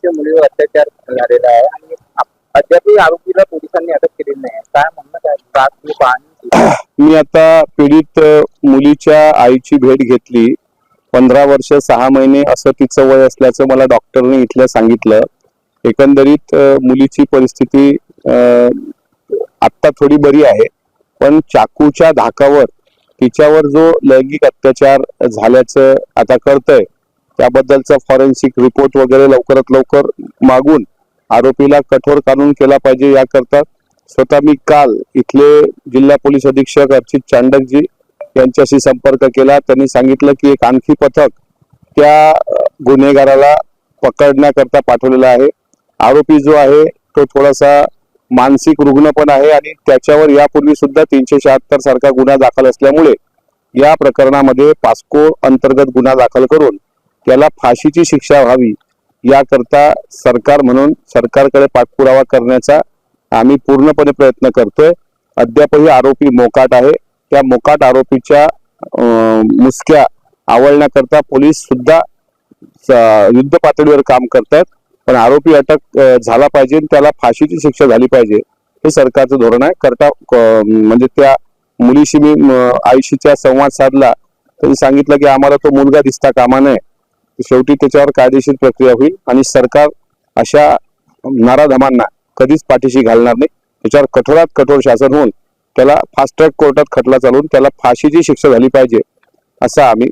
वर्षीय मुलीवर अत्याचार झालेला आहे आणि अद्यापही आरोपीला पोलिसांनी अटक केलेली नाही. काय म्हणणं काय का पाहणी मी आता पीडित मुलीच्या आईची भेट घेतली. पंधरा वर्ष सहा महिने असं तिचं वय असल्याचं मला डॉक्टरने इथल्या सांगितलं. एकंदरीत मुलीची परिस्थिती आत्ता थोडी बरी आहे. पण चाकूच्या धाकावर तिच्यावर जो लैंगिक अत्याचार झाल्याचं आता कळतंय. त्याबद्दलचा फॉरेन्सिक रिपोर्ट वगैरे लवकरात लवकर मागून आरोपीला कठोर कानून केला पाहिजे याकरता स्वतः मी काल इथले जिल्हा पोलीस अधीक्षक अर्चित चांडकजी यांच्याशी संपर्क केला. त्यांनी सांगितलं की एक आणखी पथक त्या गुन्हेगाराला पकडण्याकरता पाठवलेला आहे. आरोपी जो आहे तो थोडासा मानसिक रुग्ण पण आहे आणि त्याच्यावर यापूर्वी सुद्धा तीनशे शहात्तर सारखा गुन्हा दाखल असल्यामुळे या प्रकरणामध्ये पास्को अंतर्गत गुन्हा दाखल करून त्याला फाशीची शिक्षा व्हावी याकरता सरकार म्हणून सरकारकडे पाठपुरावा करण्याचा आम्ही पूर्णपणे प्रयत्न करतोय. अद्यापही आरोपी मोकाट आहे. त्या मोकाट आरोपीच्या मुसक्या आवळण्याकरता पोलीस सुद्धा स- युद्ध पातळीवर काम करतात पण आरोपी अटक झाला पाहिजे आणि त्याला फाशीची शिक्षा झाली पाहिजे हे सरकारचं धोरण आहे. करता म्हणजे त्या मुलीशी मी आयुषीचा संवाद साधला तरी सांगितलं की आम्हाला तो मुलगा दिसता कामा नये. शेवटी त्याच्यावर कायदेशीर प्रक्रिया होईल आणि सरकार अशा नाराधमांना कधीच पाठीशी घालणार नाही. त्याच्यावर कठोरात कठोर शासन होऊन त्याला फास्ट ट्रॅक कोर्टात खटला चालवून त्याला फाशीची शिक्षा झाली पाहिजे असा आम्ही